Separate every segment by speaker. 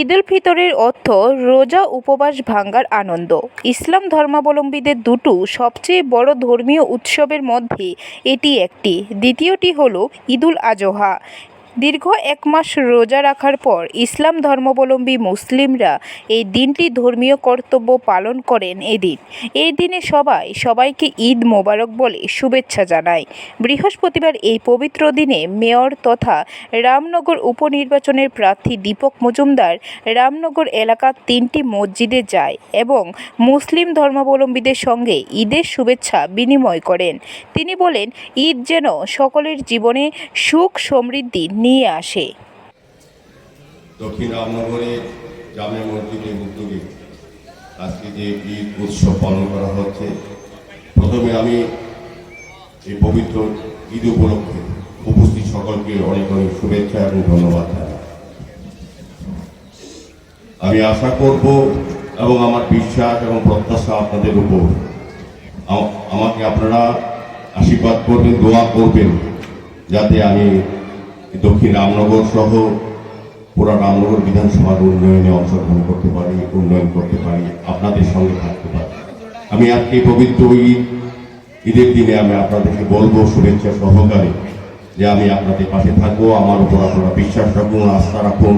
Speaker 1: ঈদুল ফিতরের অর্থ রোজা উপবাস ভাঙ্গার আনন্দ। ইসলাম ধর্মাবলম্বীদের দুটো সবচেয়ে বড় ধর্মীয় উৎসবের মধ্যে এটি একটি। দ্বিতীয়টি হল ঈদুল আজহা। দীর্ঘ এক মাস রোজা রাখার পর ইসলাম ধর্মাবলম্বী মুসলিমরা এই দিনটি ধর্মীয় কর্তব্য পালন করেন এদিন। এই দিনে সবাই, সবাইকে ঈদ মোবারক বলে শুভেচ্ছা জানায়। বৃহস্পতিবার এই পবিত্র দিনে মেয়র তথা রামনগর উপনির্বাচনের প্রার্থী দীপক মজুমদার রামনগর এলাকার তিনটি মসজিদে যায় এবং মুসলিম ধর্মাবলম্বীদের সঙ্গে ঈদের শুভেচ্ছা বিনিময় করেন। তিনি বলেন, ঈদ যেন সকলের জীবনে সুখ সমৃদ্ধি নিয়ে আসে।
Speaker 2: দক্ষিণ রামনগরে জামে মসজিদের উদ্যোগে আজকে যে ঈদ উৎসব পালন করা হচ্ছে, প্রথমে আমি এই পবিত্র ঈদ উপলক্ষে উপস্থিত সকলকে অনেক অনেক শুভেচ্ছা এবং ধন্যবাদ আমি আশা করব এবং আমার বিশ্বাস এবং প্রত্যাশা আপনাদের উপর। আম- আমাকে আপনারা আশীর্বাদ করবেন, দোয়া করবেন, যাতে আমি দক্ষিণ রামনগর সহ পুরা রামনগর বিধানসভার উন্নয়নে অংশগ্রহণ করতে পারি, উন্নয়ন করতে পারি, আপনাদের সঙ্গে থাকতে পারি। আমি আজকে পবিত্র ঈদ ঈদের দিনে আমি আপনাদেরকে বলব, শুভেচ্ছা সহকারে যে আমি আপনাদের পাশে থাকব, আমার উপর আপনারা বিশ্বাস রাখুন, আস্থা রাখুন,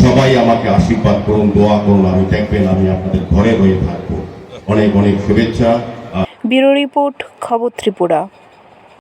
Speaker 2: সবাই আমাকে আশীর্বাদ করুন, দোয়া করুন, আমি দেখবেন আমি আপনাদের ঘরে রয়ে থাকব। অনেক অনেক শুভেচ্ছা।
Speaker 1: ব্যুরো রিপোর্ট, খবর ত্রিপুরা।